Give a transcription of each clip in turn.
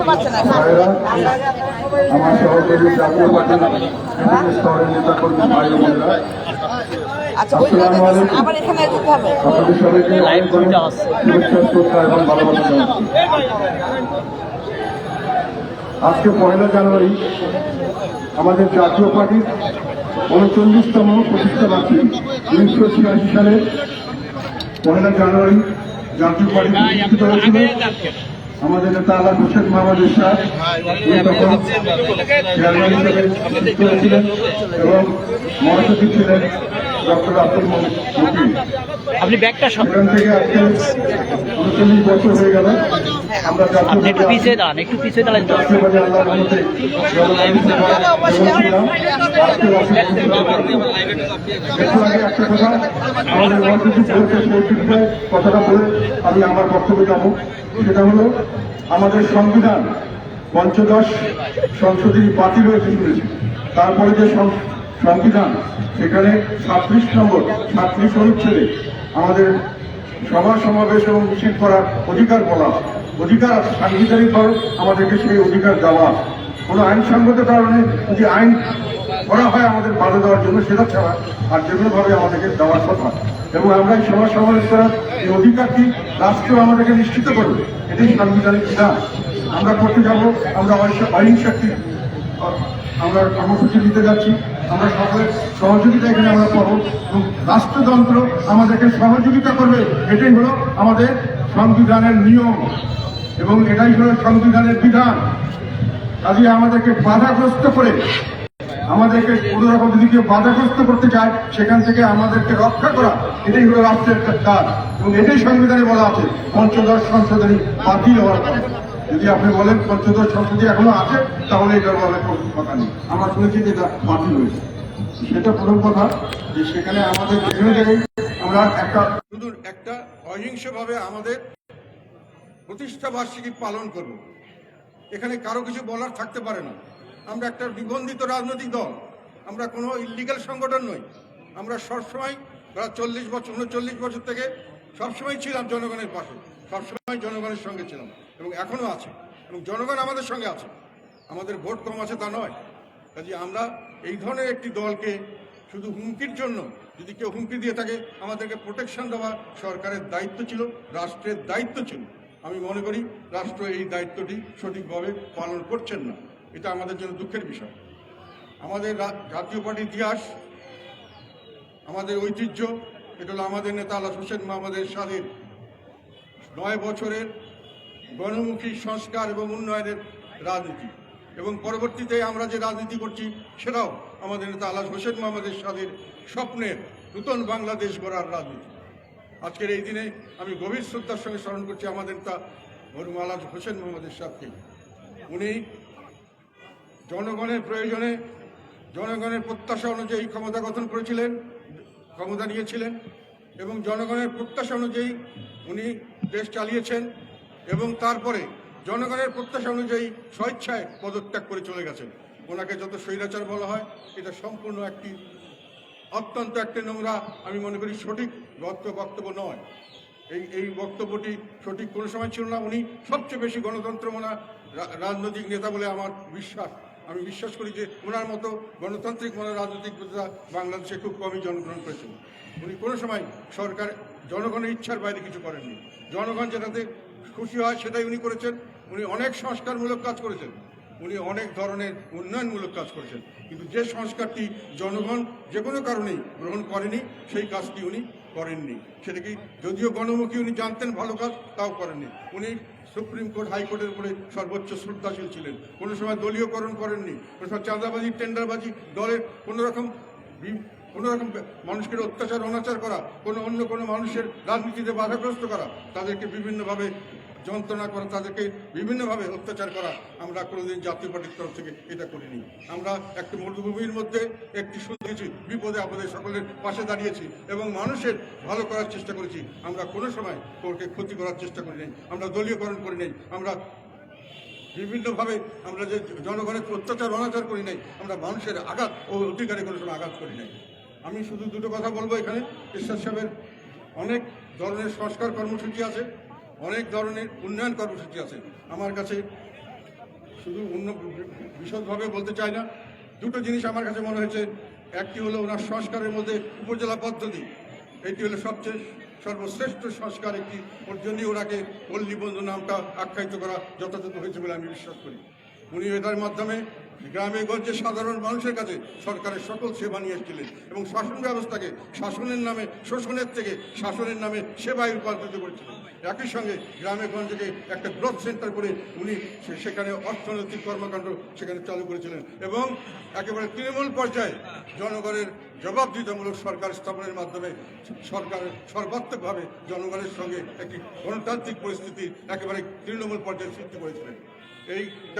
আমার জাতীয় পার্টির বিভিন্ন স্তরের নেতা কর্মী ভাই ও বোনেরা। আচ্ছা আসসালামু আলাইকুম। আপনাদের সবাইকে শ্রদ্ধা এবং ভালোবাসা আজকে পয়লা জানুয়ারি আমাদের জাতীয় পার্টির উনচল্লিশতম প্রতিষ্ঠা বার্ষিকী উনিশশো ছিয়াশি সালে পয়লা জানুয়ারি জাতীয় পার্টি প্রতিষ্ঠিত হয়েছিল। আমাদের নেতা আল্লাহ হোসেন মোহাম্মদ ইরশাদ ছিলেন এবং মহাসচিব ছিলেন। ডক্টর আব্দুল মতিন আপনি ব্যাগটা সেখান থেকে আজকে উনচল্লিশ বছর হয়ে গেল। আমরা আপনি একটু পিছিয়ে দাঁড়ান একটু পিছিয়ে দাঁড়ান কথাটা বলে আমি আমার বক্তব্য যাব। সেটা হলো আমাদের সংবিধান পঞ্চদশ সংশোধনী বাতিল হয়েছে শুনেছি। তারপরে যে সংবিধান সেখানে ছাত্রিশ নম্বর ছাত্রিশ অনুচ্ছেদে আমাদের সভা, সমাবেশ এবং মিছিল করার অধিকার বলা। অধিকার সাংবিধানিকভাবে আমাদেরকে সেই অধিকার দেওয়া। কোনো আইনসঙ্গত কারণে যদি আইন করা হয় আমাদের বাধা দেওয়ার জন্য, সেটা ছাড়া আর যে কোনোভাবে আমাদেরকে দেওয়ার কথা এবং আমরা এই সমাবেশ করার এই অধিকারটি রাষ্ট্র আমাদেরকে নিশ্চিত করবে এটাই সাংবিধানিক বিধান আমরা করতে যাব, আমরা অহিংসা- অহিংসাকে আমরা কর্মসূচি দিতে যাচ্ছি। আমরা সকলের সহযোগিতা এখানে আমরা পাবো এবং আমাদেরকে সহযোগিতা করবে। এটাই হলো আমাদের সংবিধানের নিয়ম এবং এটাই হলো সংবিধানের বিধান। কাজে আমাদেরকে বাধাগ্রস্ত করে, আমাদেরকে কোনো রকম যদি কেউ বাধাগ্রস্ত করতে চায়, সেখান থেকে আমাদেরকে রক্ষা করা, এটাই হলো রাষ্ট্রের কাজ। এবং এটাই সংবিধানে বলা আছে, পঞ্চদশ সংশোধনী বাতিল হওয়ার যদি আপনি বলেন পঞ্চদশ সংশোধনী এখনও আছে, তাহলে এটার ব্যাপারে কোনো কথা নেই। আমরা শুনেছি যে এটা বাতিল হয়েছে। সেটা প্রথম কথা, যে সেখানে আমাদের বিভিন্ন জায়গায় আমরা একটা শুধু একটা অহিংসভাবে আমাদের প্রতিষ্ঠা বার্ষিকী পালন করব। এখানে কারও কিছু বলার থাকতে পারে না। আমরা একটা নিবন্ধিত রাজনৈতিক দল। আমরা কোনো ইলিগাল সংগঠন নই। আমরা সবসময় প্রায় চল্লিশ বছর, উনচল্লিশ বছর থেকে সবসময় ছিলাম জনগণের পাশে। সবসময় জনগণের সঙ্গে ছিলাম। এবং এখনও আছে, এবং জনগণ আমাদের সঙ্গে আছে। আমাদের ভোট কম আছে তা নয়। কাজে আমরা এই ধরনের একটি দলকে শুধু হুমকির জন্য যদি কেউ হুমকি দিয়ে থাকে, আমাদেরকে প্রোটেকশন দেওয়া সরকারের দায়িত্ব ছিল, রাষ্ট্রের দায়িত্ব ছিল। আমি মনে করি, রাষ্ট্র এই দায়িত্বটি সঠিকভাবে পালন করছেন না। এটা আমাদের জন্য দুঃখের বিষয়। আমাদের জাতীয় পার্টির ইতিহাস, আমাদের ঐতিহ্য, এটা হলো আমাদের নেতা আল্লাহ হোসেন মোহাম্মদের স্বাধীন। নয় বছরের গণমুখী সংস্কার এবং উন্নয়নের রাজনীতি। এবং পরবর্তীতে আমরা যে রাজনীতি করছি, সেটাও আমাদের নেতা আল্লাহ হোসেন মোহাম্মদের স্বাধীন স্বপ্নের নূতন বাংলাদেশ গড়ার রাজনীতি। আজকের এই দিনে আমি গভীর শ্রদ্ধার সঙ্গে স্মরণ করছি আমাদের নেতা মরুম আল্লাহ হোসেন মোহাম্মদের সাথে উনি জনগণের প্রয়োজনে, জনগণের প্রত্যাশা অনুযায়ী ক্ষমতা গঠন করেছিলেন, ক্ষমতা নিয়েছিলেন এবং জনগণের প্রত্যাশা অনুযায়ী উনি দেশ চালিয়েছেন। এবং তারপরে জনগণের প্রত্যাশা অনুযায়ী স্বেচ্ছায় পদত্যাগ করে চলে গেছেন। ওনাকে যত স্বৈরাচার বলা হয়, এটা সম্পূর্ণ একটি, অত্যন্ত একটি নোংরা, আমি মনে করি সঠিক বক্ত- বক্তব্য নয়। এই এই বক্তব্যটি সঠিক কোনো সময় ছিল না। উনি সবচেয়ে বেশি গণতন্ত্র মনা রাজনৈতিক নেতা বলে আমার বিশ্বাস। আমি বিশ্বাস করি যে ওনার মতো গণতান্ত্রিক মনা, রাজনৈতিক নেতা বাংলাদেশে খুব কমই জন্মগ্রহণ করেছেন। উনি কোনো সময় সরকার, জনগণের ইচ্ছার বাইরে কিছু করেননি। জনগণ যেটাতে খুশি হয় সেটাই উনি করেছেন। উনি অনেক সংস্কারমূলক কাজ করেছেন। উনি অনেক ধরনের উন্নয়নমূলক কাজ করেছেন। কিন্তু যে সংস্কারটি জনগণ যে কোনো কারণেই গ্রহণ করেনি, সেই কাজটি উনি করেননি। সেটা কি যদিও গণমুখী উনি জানতেন ভালো কাজ, তাও করেননি। উনি সুপ্রিম কোর্ট হাইকোর্টের উপরে সর্বোচ্চ শ্রদ্ধাশীল ছিলেন। কোনো সময় দলীয়করণ করেননি। কোনো সময় চাঁদাবাজি, টেন্ডারবাজি দলের কোনো রকম বি- কোনো রকম মানুষকে অত্যাচার, অনাচার করা, কোনো অন্য কোনো মানুষের রাজনীতিতে বাধাগ্রস্ত করা, তাদেরকে বিভিন্নভাবে যন্ত্রণা করা, তাদেরকে বিভিন্নভাবে অত্যাচার করা, আমরা কোনোদিন জাতীয় পার্টির তরফ থেকে এটা করিনি। আমরা একটি মরুভূমির মধ্যে একটি শুনেছি বিপদে আপদে সকলের পাশে দাঁড়িয়েছি এবং মানুষের ভালো করার চেষ্টা করেছি। আমরা কোনো সময় কোর্টকে ক্ষতি করার চেষ্টা করি নাই, আমরা দলীয়করণ করি নাই, আমরা বিভিন্নভাবে আমরা যে জনগণের অত্যাচার, অনাচার করি নাই, আমরা মানুষের আঘাত ও অধিকারে কোনো সময় আঘাত করি নাই। আমি শুধু দুটো কথা বলব এখানে। ঈশ্বর সাহেবের অনেক ধরনের সংস্কার কর্মসূচি আছে, অনেক ধরনের উন্নয়ন কর্মসূচি আছে। আমার কাছে শুধু অন্য বিশদভাবে বলতে চাই না। দুটো জিনিস আমার কাছে মনে হয়েছে। একটি হলো ওনার সংস্কারের মধ্যে উপজেলা পদ্ধতি। এটি হলো সবচেয়ে সর্বশ্রেষ্ঠ সংস্কার একটি। ওর জন্যই ওনাকে পল্লী বন্ধু নামটা আখ্যায়িত করা যথাযথ হয়েছে বলে আমি বিশ্বাস করি। উনি এটার মাধ্যমে গ্রামে গঞ্জে সাধারণ মানুষের কাছে সরকারের সকল সেবা নিয়ে এসেছিলেন এবং শাসন ব্যবস্থাকে শাসনের নামে, শোষণের থেকে শাসনের নামে সেবায় রূপান্তরিত করেছিলেন। একই সঙ্গে গ্রামে গঞ্জকে একটা গ্রোথ সেন্টার করে উনি সেখানে অর্থনৈতিক কর্মকাণ্ড সেখানে চালু করেছিলেন এবং একেবারে তৃণমূল পর্যায়ে জনগণের জবাবদিহিতামূলক সরকার স্থাপনের মাধ্যমে সরকার সর্বাত্মকভাবে জনগণের সঙ্গে একটি গণতান্ত্রিক পরিস্থিতি একেবারে তৃণমূল পর্যায়ে সৃষ্টি করেছিলেন।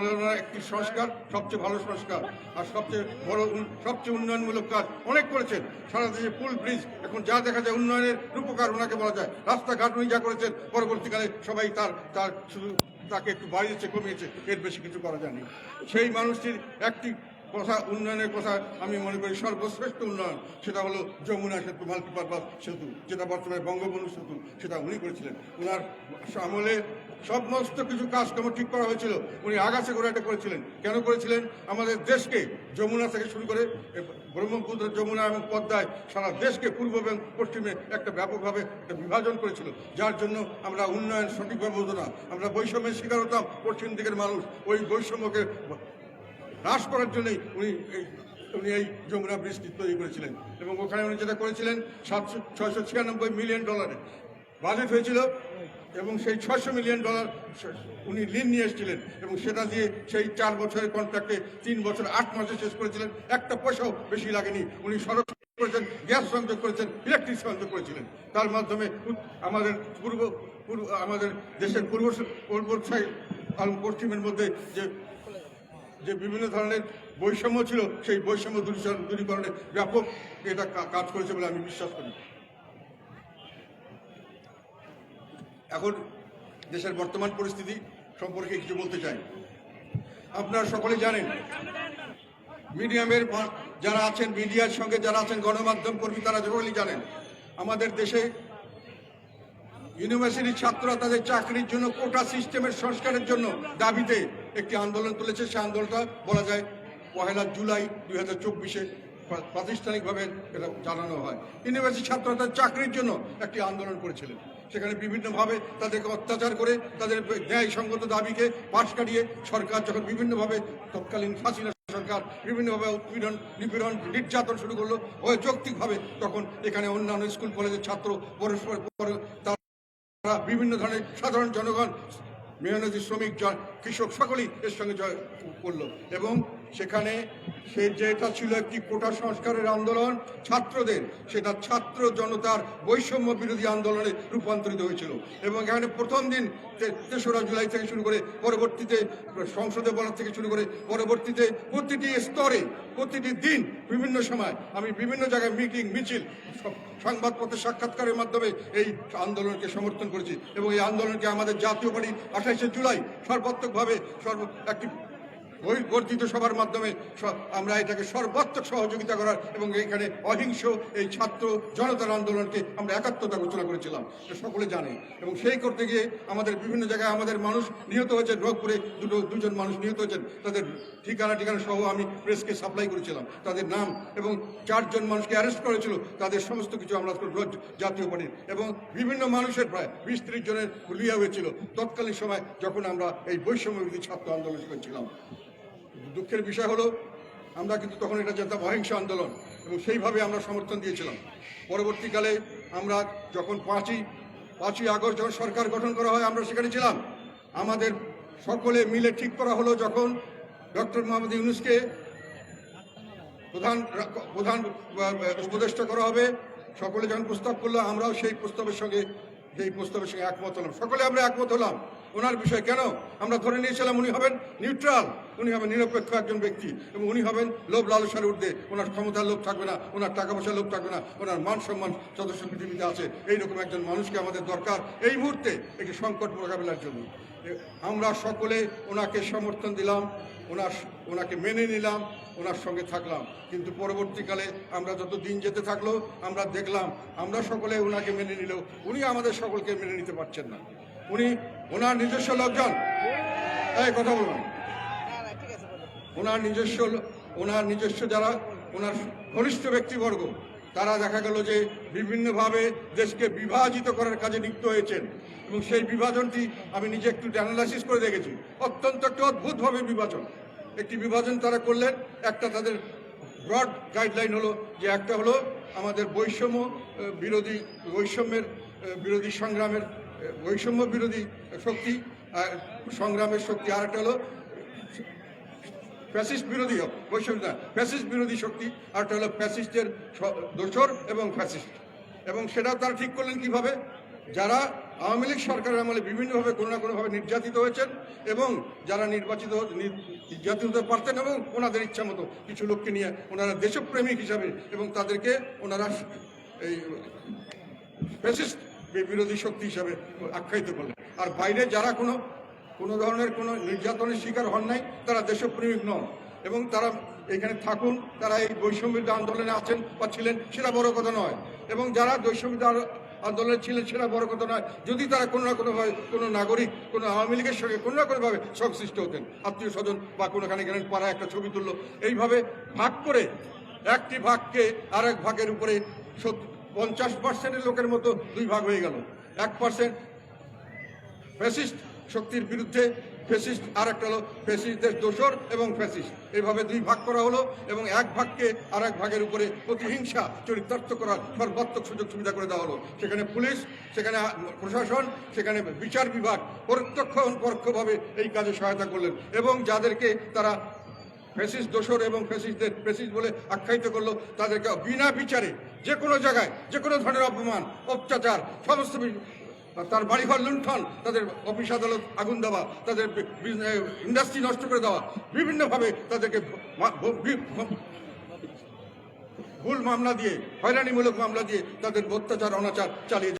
হলো একটি সংস্কার, সবচেয়ে ভালো সংস্কার আর সবচেয়ে বড় সবচেয়ে উন্নয়নমূলক কাজ অনেক করেছেন। সারা দেশে পুল, ব্রিজ, এখন যা দেখা যায় উন্নয়নের রূপকার ওনাকে বলা যায়। রাস্তাঘাট উনি যা করেছেন, পরবর্তীকালে সবাই তার তার শুধু তাকে একটু বাড়িয়েছে, কমিয়েছে, এর বেশি কিছু করা যায়নি। সেই মানুষটির একটি কথা উন্নয়নের কথা আমি মনে করি সর্বশ্রেষ্ঠ উন্নয়ন, সেটা হলো যমুনা সেতু মাল্টিপারপাস সেতু, যেটা বর্তমানে বঙ্গবন্ধু সেতু, সেটা উনি করেছিলেন। ওনার আমলে সমস্ত কিছু কাজকর্ম ঠিক করা হয়েছিল, উনি আগাছে করে এটা করেছিলেন। কেন করেছিলেন? আমাদের দেশকে যমুনা থেকে শুরু করে ব্রহ্মপুত্র, যমুনা এবং পদ্মায় সারা দেশকে পূর্ব এবং পশ্চিমে একটা ব্যাপকভাবে একটা বিভাজন করেছিল, যার জন্য আমরা উন্নয়ন সঠিকভাবে হতো না আমরা বৈষম্যের শিকার হতাম, পশ্চিম দিকের মানুষ ওই বৈষম্যকে হ্রাস করার জন্যই উনি এই উনি এই যমুনা ব্রিজটি তৈরি করেছিলেন। এবং ওখানে উনি যেটা করেছিলেন, সাতশো, ছয়শো ছিয়ানব্বই মিলিয়ন ডলারে বাজেট হয়েছিল এবং সেই ছয়শো মিলিয়ন ডলার উনি ঋণ নিয়ে এসেছিলেন এবং সেটা দিয়ে সেই চার বছরের কন্ট্রাক্টে তিন বছর, আট মাসে শেষ করেছিলেন। একটা পয়সাও বেশি লাগেনি। উনি সড়ক করেছেন, গ্যাস সংযোগ করেছেন, ইলেকট্রিক সংযোগ করেছিলেন। তার মাধ্যমে আমাদের পূর্ব আমাদের দেশের পূর্ব পূর্ব পশ্চিমের মধ্যে যে যে বিভিন্ন ধরনের বৈষম্য ছিল, সেই বৈষম্য দূরীকরণ- ব্যাপক এটা কাজ করেছে বলে আমি বিশ্বাস করি। এখন দেশের বর্তমান পরিস্থিতি সম্পর্কে কিছু বলতে চাই। আপনারা সকলে জানেন, মিডিয়ামের যারা আছেন, মিডিয়ার সঙ্গে যারা আছেন, গণমাধ্যম কর্মী তারা সকলেই জানেন, আমাদের দেশে ইউনিভার্সিটির ছাত্ররা তাদের চাকরির জন্য কোটা সিস্টেমের সংস্কারের জন্য দাবিতে একটি আন্দোলন তুলেছে, সে আন্দোলনটা বলা যায় পহেলা জুলাই দুই হাজার চব্বিশে প্রাতিষ্ঠানিকভাবে এটা জানানো হয়। ইউনিভার্সিটি ছাত্ররা তাদের চাকরির জন্য একটি আন্দোলন করেছিলেন। সেখানে বিভিন্নভাবে তাদেরকে অত্যাচার করে, তাদের ন্যায়সঙ্গত দাবিকে পাশ কাটিয়ে সরকার যখন বিভিন্নভাবে তৎকালীন হাসিনা সরকার বিভিন্নভাবে উৎপীড়ন, নিপীড়ন, নির্যাতন শুরু করল যৌক্তিকভাবে তখন এখানে অন্যান্য স্কুল, কলেজের ছাত্র, পরস্পর, পর- তারা বিভিন্ন ধরনের সাধারণ জনগণ মেহনতি শ্রমিক কৃষক সকলেই এর সঙ্গে জয় করল এবং সেখানে সে যেটা ছিল একটি কোটা সংস্কারের আন্দোলন, ছাত্রদের, সেটা ছাত্র জনতার বৈষম্য বিরোধী আন্দোলনে রূপান্তরিত হয়েছিল। এবং এখানে প্রথম দিন তেসরা জুলাই থেকে শুরু করে পরবর্তীতে, সংসদে বলার থেকে শুরু করে পরবর্তীতে প্রতিটি স্তরে, প্রতিটি দিন, বিভিন্ন সময় আমি বিভিন্ন জায়গায় মিটিং, মিছিল, সব- সংবাদপত্রের সাক্ষাৎকারের মাধ্যমে এই আন্দোলনকে সমর্থন করেছি। এবং এই আন্দোলনকে আমাদের জাতীয় পার্টি আঠাইশে জুলাই সর্বাত্মকভাবে সর্ব একটি ওই বর্ধিত সভার মাধ্যমে আমরা এটাকে সর্বাত্মক সহযোগিতা করার এবং এখানে অহিংস এই ছাত্র জনতার আন্দোলনকে আমরা একাত্মতা ঘোষণা করেছিলাম। সকলে জানে। এবং সেই করতে গিয়ে আমাদের বিভিন্ন জায়গায় আমাদের মানুষ নিহত হয়েছে রোগপুরে দুটো, দুজন মানুষ নিহত হয়েছেন। তাদের ঠিকানা ঠিকানা সহ আমি প্রেসকে সাপ্লাই করেছিলাম। তাদের নাম এবং চারজন মানুষকে অ্যারেস্ট করেছিল। তাদের সমস্ত কিছু আমরা জাতীয় পার্টির। এবং বিভিন্ন মানুষের প্রায় বিশ ত্রিশ জনের লিয়া হয়েছিল। তৎকালীন সময় যখন আমরা এই বৈষম্য ছাত্র আন্দোলন করেছিলাম। দুঃখের বিষয় হলো, আমরা কিন্তু তখন এটা যেতাম অহিংস আন্দোলন, এবং সেইভাবে আমরা সমর্থন দিয়েছিলাম। পরবর্তীকালে আমরা যখন পাঁচই পাঁচই আগস্ট যখন সরকার গঠন করা হয়, আমরা সেখানে ছিলাম। আমাদের সকলে মিলে ঠিক করা হলো যখন ডক্টর মোহাম্মদ ইউনুসকে প্রধান প্রধান উপদেষ্টা করা হবে। সকলে যখন প্রস্তাব করল, আমরাও সেই প্রস্তাবের সঙ্গে, সেই প্রস্তাবের সঙ্গে একমত হলাম। সকলে আমরা একমত হলাম। ওনার বিষয় কেন আমরা ধরে নিয়েছিলাম উনি হবেন নিউট্রাল উনি হবেন নিরপেক্ষ একজন ব্যক্তি এবং উনি হবেন লোভ লালসার ঊর্ধ্বে। ওনার ক্ষমতার লোভ থাকবে না, ওনার টাকা পয়সার লোভ থাকবে না, ওনার মান সম্মান যথেষ্ট পৃথিবীতে আছে। এইরকম একজন মানুষকে আমাদের দরকার এই মুহূর্তে একটি সংকট মোকাবিলার জন্য। আমরা সকলে ওনাকে সমর্থন দিলাম, ওনার ওনাকে মেনে নিলাম, ওনার সঙ্গে থাকলাম। কিন্তু পরবর্তীকালে আমরা যত দিন যেতে থাকল, আমরা দেখলাম, আমরা সকলে ওনাকে মেনে নিলেও উনি আমাদের সকলকে মেনে নিতে পারছেন না। উনি ওনার নিজস্ব লোকজন। এই, কথা বলবেন ওনার নিজস্ব ওনার নিজস্ব যারা, ওনার ঘনিষ্ঠ ব্যক্তিবর্গ, তারা দেখা গেল যে বিভিন্নভাবে দেশকে বিভাজিত করার কাজে লিপ্ত হয়েছেন। এবং সেই বিভাজনটি আমি নিজে একটু অ্যানালাইসিস করে দেখেছি। অত্যন্ত একটু অদ্ভুতভাবে বিভাজন। একটি বিভাজন তারা করলেন, একটা তাদের ব্রড গাইডলাইন হলো যে একটা হলো আমাদের বৈষম্য বিরোধী বৈষম্যের বিরোধী সংগ্রামের বৈষম্য বিরোধী শক্তি সংগ্রামের শক্তি আর একটা হলো ফ্যাসিস্ট বিরোধী বৈষম্য ফ্যাসিস্ট বিরোধী শক্তি আর একটা হলো ফ্যাসিস্টের দোসর এবং ফ্যাসিস্ট। এবং সেটাও তারা ঠিক করলেন কীভাবে? যারা আওয়ামী লীগ সরকারের আমলে বিভিন্নভাবে কোনো না কোনোভাবে নির্যাতিত হয়েছেন এবং যারা নির্বাচিত নির্যাতিত হতে পারতেন এবং ওনাদের ইচ্ছা মতো কিছু লোককে নিয়ে ওনারা দেশপ্রেমিক হিসাবে এবং তাদেরকে ওনারা এই ফ্যাসিস্ট বিরোধী শক্তি হিসাবে আখ্যায়িত করলেন। আর বাইরে যারা কোনো কোনো ধরনের কোনো নির্যাতনের শিকার হন নাই, তারা দেশপ্রেমিক নন। এবং তারা এখানে থাকুন, তারা এই বৈষম্যবিরোধী আন্দোলনে আছেন বা ছিলেন, সেটা বড় কথা নয়। এবং যারা বৈষম্যবিরোধী আ- আন্দোলনে ছিলেন, সেটা বড় কথা নয়। যদি তারা কোনো না কোনোভাবে কোনো নাগরিক, কোনো আওয়ামী লীগের সঙ্গে কোনো না কোনোভাবে সংশ্লিষ্ট হতেন, আত্মীয় স্বজন বা কোনোখানে গেলেন পাড়া একটা ছবি তুললো, এইভাবে ভাগ করে, একটি ভাগকে আরেক ভাগের উপরে পঞ্চাশ পার্সেন্টের লোকের মতো দুই ভাগ হয়ে গেল। এক পার্সেন্ট ফ্যাসিস্ট শক্তির বিরুদ্ধে ফ্যাসিস্ট আর একটা হলো ফ্যাসিস্টদের দোষর এবং ফ্যাসিস্ট। এইভাবে দুই ভাগ করা হলো এবং এক ভাগকে আর এক ভাগের উপরে প্রতিহিংসা, চরিতার্থ করার সর্বাত্মক সুযোগ সুবিধা করে দেওয়া হলো। সেখানে পুলিশ, সেখানে প্রশাসন, সেখানে বিচার বিভাগ প্রত্যক্ষ এবং পরোক্ষভাবে এই কাজে সহায়তা করলেন এবং যাদেরকে তারা ফেসিস দোসর এবং ফেসিসদের ফেসিস বলে আখ্যায়িত করল তাদেরকে বিনা বিচারে যে কোনো জায়গায়, যে কোনো ধরনের অপমান, অত্যাচার, সমস্ত তার বাড়িঘর লুণ্ঠন, তাদের অফিস আদালত আগুন দেওয়া, তাদের ইন্ডাস্ট্রি নষ্ট করে দেওয়া, বিভিন্নভাবে তাদেরকে ভুল মামলা দিয়ে, হয়রানিমূলক মামলা দিয়ে তাদের অত্যাচার, অনাচার চালিয়ে